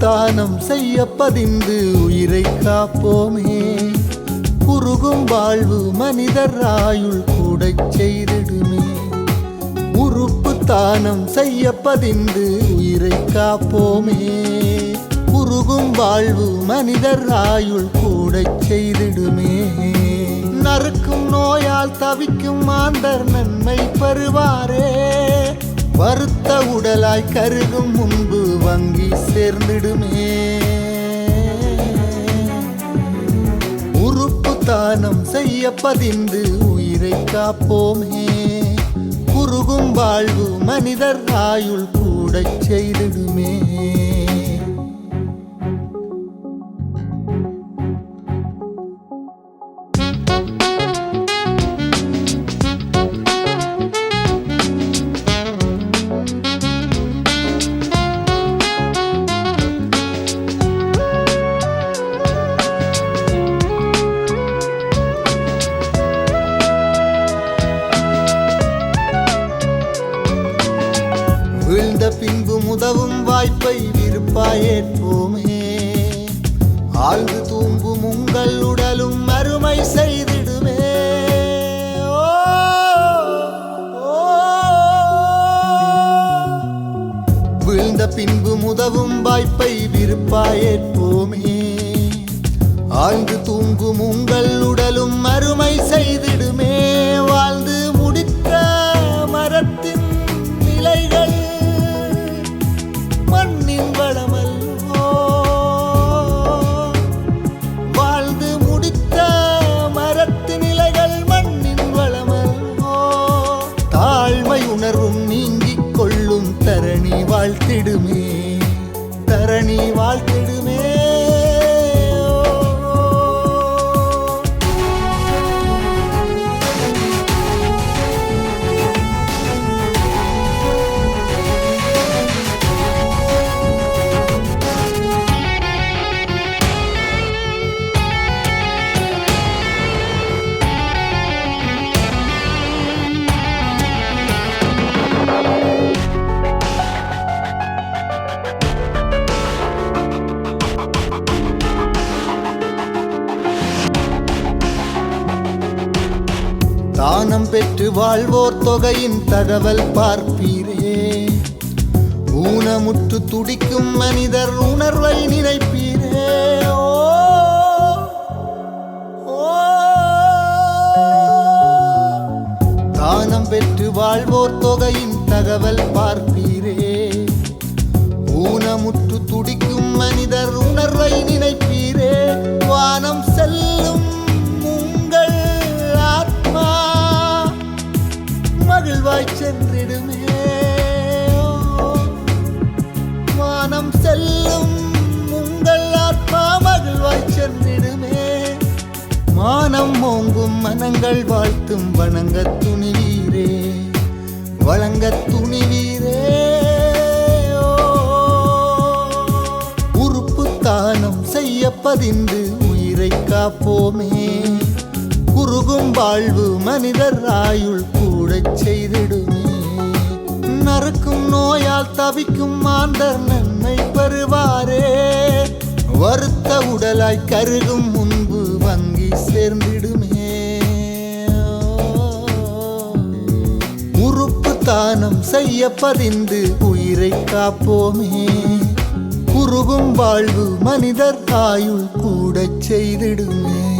தானம் செய்ய பதிந்து உயிரை காப்போமே. குறுகும் வாழ்வு மனிதர் ஆயுள் கூட செய்திடுமே. உறுப்பு தானம் செய்ய பதிந்து உயிரை காப்போமே. குறுகும் வாழ்வு மனிதர் ஆயுள் கூட செய்திடுமே. நறுக்கும் நோயால் தவிக்கும் மாந்தர் நன்மை பெறுவாரே வருத்த உடலாய் கருகும் முன்பு வங்கி சேர்ந்திடுமே. உறுப்பு தானம் செய்ய பதிந்து உயிரை காப்போமே. குறுகும் வாழ்வு மனிதர் ஆயுள் கூட செய்திடுமே. வீழ்ந்த பின்பு முதவும் வாய்ப்பை விருப்பாயேற்போமே. ஆழ்ந்து தூங்கும் உங்கள் உடலும் அருமை செய்திடுமே. வீழ்ந்த பின்பு முதவும் வாய்ப்பை விருப்பாயேற்போமே. ஆழ்ந்து தூங்கும் உங்கள் உடலும் தானம் பெற்று வாழ்வோர் தொகையின் தகவல் பார்ப்பீரே. ஊனமுற்று துடிக்கும் மனிதர் உணர்வை நினைப்பீரே. ஓ. தானம் பெற்று வாழ்வோர் தொகையின் தகவல் பார்ப்பீரே. ஊனமுற்று துடிக்கும் மனிதர் உணர்வை நினைப்பீர். மானம் ஓங்கும் மனங்கள் வாழ்த்தும் வணங்க துணிவீரே வழங்க துணிவீரே. உறுப்பு தானம் செய்ய பதிந்து உயிரை காப்போமே. குறுகும் வாழ்வு மனிதர் ஆயுள் கூட செய்திடுமே. நறுக்கும் நோயால் தவிக்கும் மாந்தர் நன்மை பெறுவாரே வருத்த உடலாய் கருகும் முன்பு வங்கி சேர்ந்திடுமே. உறுப்பு தானம் செய்ய பதிந்து உயிரை காப்போமே. குறுகும் வாழ்வு மனிதர் ஆயுள் கூட செய்திடுமே.